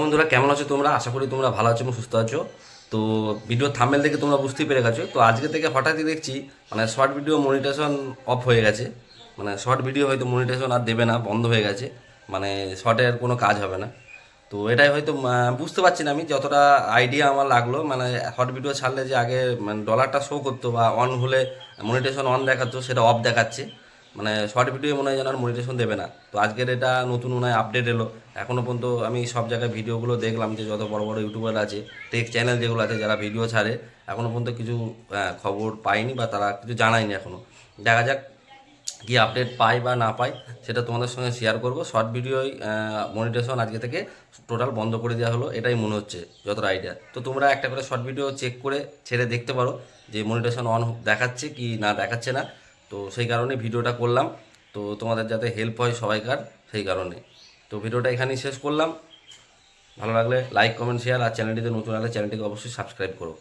বন্ধুরা, কেমন আছো তোমরা? আশা করি তোমরা ভালো আছো এবং সুস্থ আছো। তো ভিডিও থামেল দেখে তোমরা বুঝতেই পেরে গেছো। তো আজকে থেকে হঠাৎই দেখছি মানে শর্ট ভিডিও মনিটেশন অফ হয়ে গেছে। মানে শর্ট ভিডিও হয়তো মনিটেশন আর দেবে না, বন্ধ হয়ে গেছে। মানে শর্টের কোনো কাজ হবে না। তো এটাই হয়তো বুঝতে পারছি না আমি যতটা আইডিয়া আমার লাগল। মানে হট ভিডিও ছাড়লে যে আগে মানে ডলারটা শো করতো বা অন হলে মনিটেশন অন দেখাতো, সেটা অফ দেখাচ্ছে। মানে শর্ট ভিডিও মনে হয় যেন আর মনিটেশন দেবে না। তো আজকের এটা নতুন মনে হয় আপডেট এলো। এখনও পর্যন্ত আমি সব জায়গায় ভিডিওগুলো দেখলাম যে যত বড় বড় ইউটিউবার আছে টেক চ্যানেল যেগুলো আছে, যারা ভিডিও ছাড়ে এখনও পর্যন্ত কিছু খবর পায়নি বা তারা কিছু জানায়নি এখনও দেখা যাক কি আপডেট পাই বা না পাই সেটা তোমাদের সঙ্গে শেয়ার করব। শর্ট ভিডিওই মনিটেশন আজকে থেকে টোটাল বন্ধ করে দেওয়া হলো, এটাই মনে হচ্ছে যতটা আইডিয়া তো তোমরা একটা করে শর্ট ভিডিও চেক করে ছেড়ে দেখতে পারো যে মনিটেশন অন দেখাচ্ছে কি না দেখাচ্ছে না। তো সেই কারণে ভিডিওটা করলাম। তো তোমাদের যাতে হেল্প হয় সবাইকার, সেই কারণে। তো ভিডিওটা এখানেই শেষ করলাম। ভালো লাগলে লাইক কমেন্ট শেয়ার আর চ্যানেলটিতে নতুন হলে চ্যানেলটিকে অবশ্যই সাবস্ক্রাইব করো।